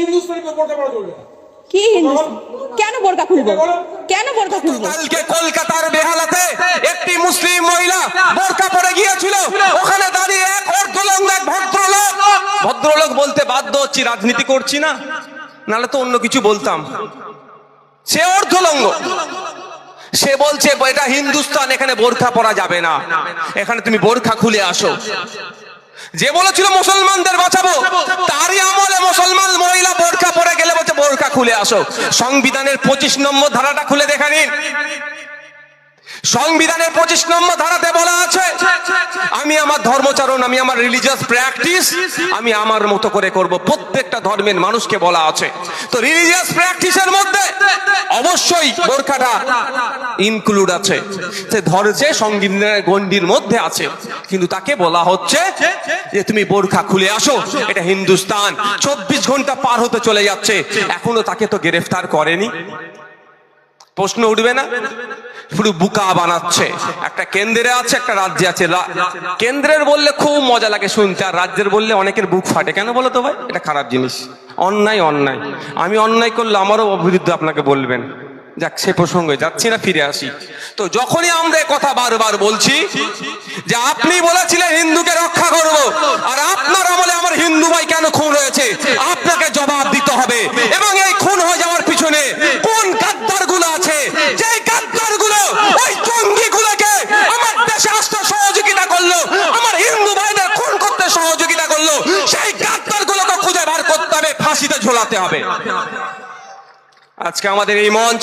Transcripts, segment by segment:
হিন্দুস্তানি বোরকা পরা চলবে না। কি কেন বোরকা খুলবো? কেন বোরকা খুলবো? কালকে কলকাতার বেহালাতে একটি মুসলিম মহিলা বোরকা পরে গিয়েছিল। ওখানে দাঁড়িয়ে এক অর্ধলঙ্গ এক ভদ্রলোক। ভদ্রলোক বলতে বাধ্য হচ্ছি রাজনীতি করছি না। নাহলে তো অন্য কিছু বলতাম। সে অর্ধলঙ্গ। সে বলছে এটা হিন্দুস্তান এখানে বোরখা পরা যাবে না। এখানে তুমি বোরখা খুলে আসো। যে বলেছিল মুসলমানদের বাঁচাবো। তারই আমলে মুসলমান মহিলা বোরখা পরে গেলে বলছে বোরখা খুলে আসো। সংবিধানের পঁচিশ নম্বর ধারাটা খুলে দেখা নিন। সংবিধানের পঁচিশ নম্বর ধারাতে বলা আছে আমি আমার ধর্মচারণ আমি আমার রিলিজিয়াস প্র্যাকটিস আমি আমার মতো করে করব। প্রত্যেকটা ধর্মের মানুষকে বলা আছে। তো রিলিজিয়াস প্র্যাকটিসের মধ্যে অবশ্যই বোরখাটা ইনক্লুড আছে। সে ধরেছে সংবিধানের গণ্ডির মধ্যে আছে। কিন্তু তাকে বলা হচ্ছে যে তুমি বোরখা খুলে আসো এটা হিন্দুস্তান। চব্বিশ ঘণ্টা পার হতে চলে যাচ্ছে। এখনও তাকে তো গ্রেফতার করেনি। প্রশ্ন উঠবে না। পুরো বুকা বানাচ্ছে। একটা কেন্দ্রে আছে, একটা রাজ্যে আছে। কেন্দ্রের বললে খুব মজা লাগে শুনতে, আর রাজ্যের বললে অনেকের বুক ফাটে। কেন বলো তো ভাই? এটা খারাপ জিনিস। অন্যায় অন্যায়। আমি অন্যায় করলে আমারও বিরুদ্ধে আপনাকে বলবেন। যাক, সে প্রসঙ্গে যাচ্ছি না, ফিরে আসি। তো যখনই আমরা কথা বারবার বলছি, যে আপনি বলেছিলেন হিন্দুকে রক্ষা করব, আর আপনার আমলে আমার হিন্দু ভাই কেন খুন হয়েছে? আপনাকে জবাব দিতে হবে এবং এই খুন হয়ে যাওয়ার পিছনে কোন গাদ্দারগুলো আছে যেই গাদ্দারগুলো ওই জঙ্গি গুলোকে আমার দেশে আসতে সহযোগিতা করল আমার হিন্দু ভাইদের খুন করতে সহযোগিতা করল সেই গাদ্দার গুলোকে খুঁজে বার করতে হবে ফাঁসিতে ঝোলাতে হবে। আজকে আমাদের এই মঞ্চ,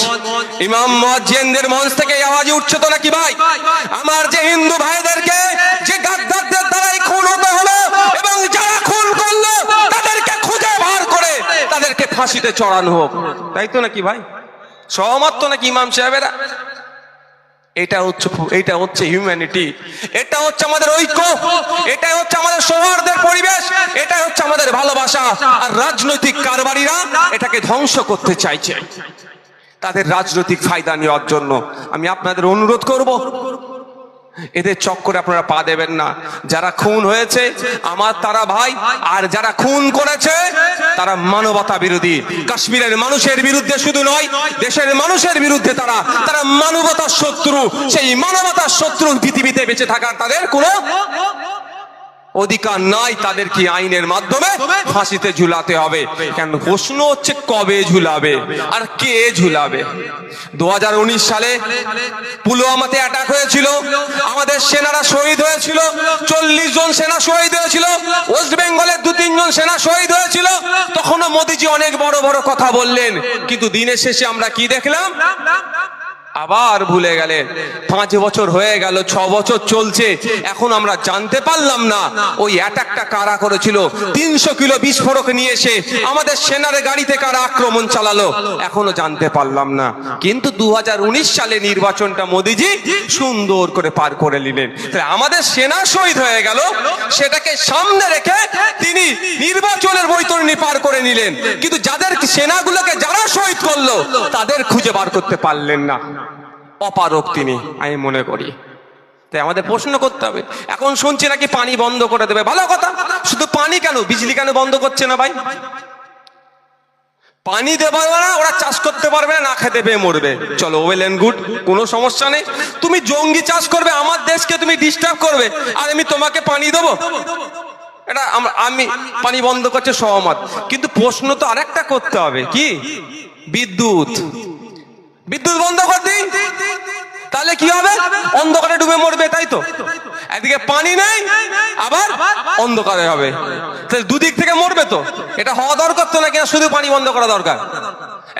ইমাম মজ্জেনদের মঞ্চ থেকে এই আওয়াজ উঠছে তো নাকি ভাই? আমার যে হিন্দু ভাইদেরকে যে গাদ্দারদের দ্বারাই খুন হতে হলো এবং যারা খুন করল, তাদেরকে খুঁজে বার করে তাদেরকে ফাঁসিতে চড়ানো হোক। তাই তো নাকি ভাই? সহমত তো নাকি ইমাম সাহেবেরা? এটা হচ্ছে এটা হচ্ছে হিউম্যানিটি এটা হচ্ছে আমাদের ঐক্য। এটা হচ্ছে আমাদের সৌহার্দের পরিবেশ। এটা হচ্ছে আমাদের ভালোবাসা। আর রাজনৈতিক কারবারিরা এটাকে ধ্বংস করতে চাইছে। তাদের রাজনৈতিক ফায়দা নেওয়ার জন্য আমি আপনাদের অনুরোধ করব। এদের চক্করে আপনারা পা দেবেন না। যারা খুন হয়েছে, আমার তারা ভাই, আর যারা খুন করেছে তারা মানবতা বিরোধী। কাশ্মীরের মানুষের বিরুদ্ধে শুধু নয়, দেশের মানুষের বিরুদ্ধে তারা তারা মানবতার শত্রু। সেই মানবতার শত্রু পৃথিবীতে বেঁচে থাকার তাদের কোনো অধিকার নাই। তাদের কি আইনের মাধ্যমে ফাঁসিতে ঝুলাতে হবে? কেন? প্রশ্ন হচ্ছে, কবে ঝুলাবে? আর কে ঝুলাবে? দু হাজার উনিশ সালে পুলওয়ামাতে অ্যাটাক হয়েছিল। আমাদের সেনারা শহীদ হয়েছিল। চল্লিশ জন সেনা শহীদ হয়েছিল। ওয়েস্ট বেঙ্গলের দু তিনজন সেনা শহীদ হয়েছিল। মোদিজি অনেক বড় বড় কথা বললেন। কিন্তু দিনের শেষে আমরা কি দেখলাম? আবার ভুলে গেলেন পাঁচ বছর হয়ে গেল, ছ বছর চলছে, এখন আমরা জানতে পারলাম না ওই অ্যাটাকটা কারা করেছিল। তিনশো কিলো বিস্ফোরক নিয়ে এসে আমাদের সেনার গাড়িতে কারা আক্রমণ চালালো, এখনও জানতে পারলাম না। কিন্তু দু সালে নির্বাচনটা মোদিজি সুন্দর করে পার করে নিলেন। তাহলে আমাদের সেনা শহীদ হয়ে গেল, সেটাকে সামনে রেখে তিনি নির্বাচনের বৈতরণী পার করে নিলেন। কিন্তু যাদের সেনাগুলোকে যারা শহীদ করল, তাদের খুঁজে বার করতে পারলেন না। অপারক তিনি, আমি মনে করি। তাই আমাদের প্রশ্ন করতে হবে, এখন শুনছি নাকি পানি বন্ধ করে দেবে? ভালো কথা, শুধু পানি কেন? বিজলি কেন বন্ধ করছে না ভাই? পানি দেবে না, ওরা চাষ করতে পারবে না খেতে পেয়ে মরবে। চলো ওয়েল এন্ড গুড কোনো সমস্যা নেই। তুমি জঙ্গি চাষ করবে, আমার দেশকে তুমি ডিস্টার্ব করবে, আর আমি তোমাকে পানি দেবো? এটা আমি পানি বন্ধ করছে সহমত। কিন্তু প্রশ্ন তো আরেকটা করতে হবে, কি? বিদ্যুৎ। বিদ্যুৎ বন্ধ করে দিই তাহলে কি হবে? অন্ধকারে ডুবে মরবে, তাই তো? একদিকে পানি নেই, আবার অন্ধকারে হবে। তাহলে দুদিক থেকে মরবে তো? এটা হওয়া দরকার তো না না শুধু পানি বন্ধ করা দরকার?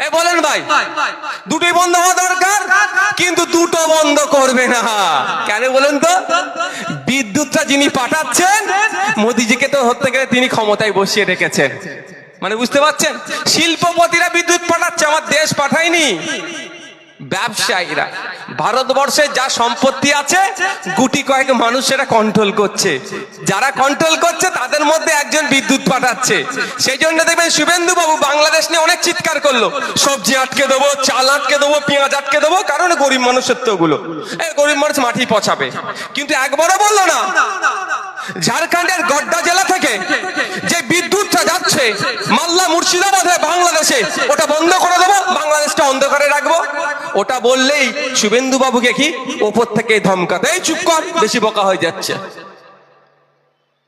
এ বলেন ভাই দুটোই বন্ধ হওয়া দরকার, কিন্তু দুটো বন্ধ করবে না। কেন বলেন তো? বিদ্যুৎটা যিনি পাঠাচ্ছেন, মোদিজিকে তো ধরতে গেলে তিনি ক্ষমতায় বসিয়ে রেখেছেন। মানে বুঝতে পারছেন? শিল্পপতিরা বিদ্যুৎ পাঠাচ্ছে, আমার দেশ পাঠায়নি। ব্যবসায়ীরা। ভারতবর্ষে যা সম্পত্তি আছে, গুটি কয়েক মানুষেরা কন্ট্রোল করছে। যারা কন্ট্রোল করছে, তাদের মধ্যে একজন বিদ্যুৎ পাঠাচ্ছে। সেই জন্য দেখবেন শুভেন্দু বাবু বাংলাদেশ নিয়ে অনেক চিৎকার করল। সবজি আটকে দেবো, চাল আটকে দেবো, পেঁয়াজ আটকে দেবো, কারণ গরিব মানুষের তো ওগুলো গরিব মানুষ মাটি পচাবে। কিন্তু একবারও বলল না, ঝাড়খণ্ডের গড্ডা জেলা থেকে যে বিদ্যুৎটা যাচ্ছে মাল্লা মুর্শিদাবাদে বাংলাদেশে। ওটা বন্ধ করে দেবো, বাংলাদেশটা অন্ধকারে রাখব। ওটা বললেই শুভেন্দু বাবুকে কি? ওপর থেকে ধমকাতে এই চুপ কর, বেশি বোকা হয়ে যাচ্ছে।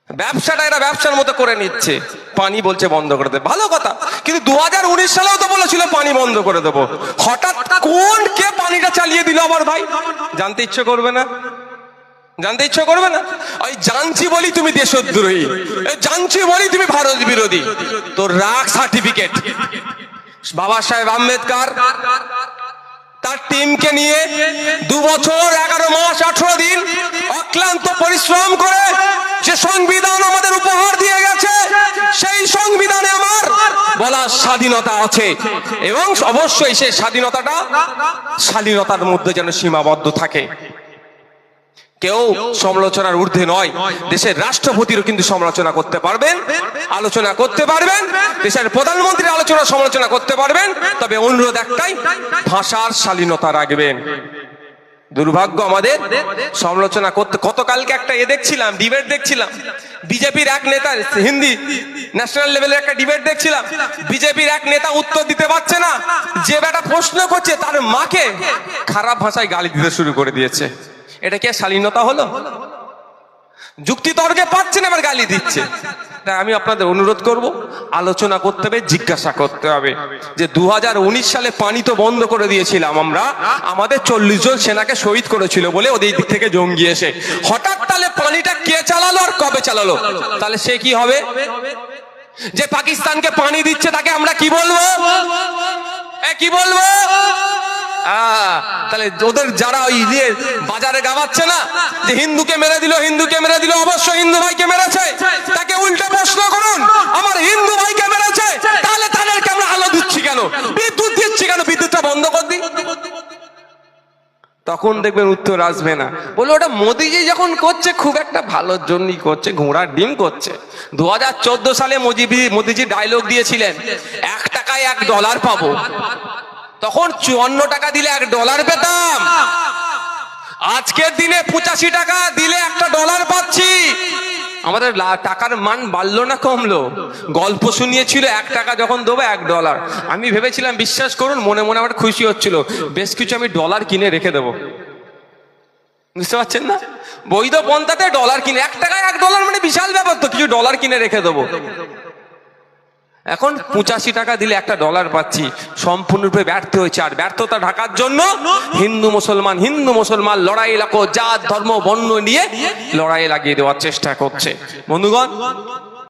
ব্যবসাটা এরা ব্যবসার মতো করে নিচ্ছে। পানি বলছে বন্ধ করে দেবে ভালো কথা। কিন্তু দু হাজার উনিশ সালেও তো বলেছিল পানি বন্ধ করে দেবো। হঠাৎ কোন কে পানিটা চালিয়ে দিল আমার ভাই? জানতে ইচ্ছে করবে না? জানতে ইচ্ছে করবে না? ওই জানছি বলি তুমি দেশদ্রোহী। জানছি বলি তুমি ভারত বিরোধী। তোর রাগ সার্টিফিকেট বাবা সাহেব আম্বেদকর, তার টিমকে নিয়ে দু বছর, এগারো মাস, আঠারো দিন অক্লান্ত পরিশ্রম করে যে সংবিধান আমাদের উপহার দিয়ে গেছে, সেই সংবিধানে আমার বলার স্বাধীনতা আছে। এবং অবশ্যই সেই স্বাধীনতাটা স্বাধীনতার মধ্যে যেন সীমাবদ্ধ থাকে। কেউ সমালোচনার ঊর্ধ্বে নয়। দেশের রাষ্ট্রপতিরও কিন্তু সমালোচনা করতে পারবেন, আলোচনা করতে পারবেন, দেশের প্রধানমন্ত্রীর আলোচনা সমালোচনা করতে পারবেন, তবে অনুরোধ একটাই, ভাষার শালীনতা রাখবেন। দুর্ভাগ্য আমাদের, সমালোচনা করতে, গতকালকে একটা এ দেখছিলাম, ডিবেট দেখছিলাম। বিজেপির এক নেতা, হিন্দি ন্যাশনাল লেভেলের একটা ডিবেট দেখছিলাম। বিজেপির এক নেতা উত্তর দিতে পারছে না। যে বেটা প্রশ্ন করছে, তার মাকে খারাপ ভাষায় গালি দিতে শুরু করে দিয়েছে। এটা কি শালীনতা হলো? যুক্তি তর্কে পাচ্ছে না এবার গালি দিচ্ছে। তাই আমি আপনাদের অনুরোধ করব, আলোচনা করতে হবে, জিজ্ঞাসা করতে হবে যে দু হাজার উনিশ সালে পানি তো বন্ধ করে দিয়েছিলাম আমরা, আমাদের চল্লিশ জন সেনাকে শহীদ করেছিল বলে ওদের দিক থেকে জঙ্গি এসে। হঠাৎ তাহলে পানিটা কে চালালো আর কবে চালালো? তাহলে সে কি হবে? যে পাকিস্তানকে পানি দিচ্ছে, তাকে আমরা কি বলব? কি বলব? তাহলে ওদের যারা ওই দিয়ে বাজারে গাওয়াচ্ছে না, যে হিন্দুকে মেরে দিল, হিন্দুকে মেরে দিল, অবশ্য হিন্দু ভাইকে মেরেছে, তাকে উল্টে প্রশ্ন করুন, আমার হিন্দু ভাইকে মেরেছে, তাহলে তাদেরকে আমরা আলো দিচ্ছি কেন? বিদ্যুৎ দিচ্ছি কেন? বিদ্যুৎটা বন্ধ কর দিই তখন দেখবেন উত্তর আসবে না। বলে ওটা মোদিজি যখন করছে, খুব একটা ভালোর জন্যই করছে, ঘোড়ার ডিম করছে। দু হাজার চোদ্দ সালে মোদিজি মোদিজি ডায়লগ দিয়েছিলেন, এক টাকায় এক ডলার পাবো। তখন চুয়ান্ন টাকা দিলে এক ডলার পেতাম। আজকের দিনে পঁচাশি টাকা দিলে একটা ডলার পাচ্ছি। আমাদের টাকার মান বাড়লো না, কমলো। গল্প শুনিয়েছিল, এক টাকা যখন দেবো, এক ডলার। আমি ভেবেছিলাম, বিশ্বাস করুন, মনে মনে আমার খুশি হচ্ছিল। বেশ কিছু আমি ডলার কিনে রেখে দেবো। বুঝতে পারছেন না? বৈধ পন্থাতে ডলার কিনে এক টাকায় এক ডলার মানে বিশাল ব্যাপার তো, কিছু ডলার কিনে রেখে দেবো। এখন পঁচাশি টাকা দিলে একটা ডলার পাচ্ছি। সম্পূর্ণরূপে ব্যর্থ হয়েছে। আর ব্যর্থতা ঢাকার জন্য হিন্দু মুসলমান হিন্দু মুসলমান লড়াই লাগো জাত ধর্ম বর্ণ নিয়ে লড়াই লাগিয়ে দেওয়ার চেষ্টা করছে। বন্ধুগণ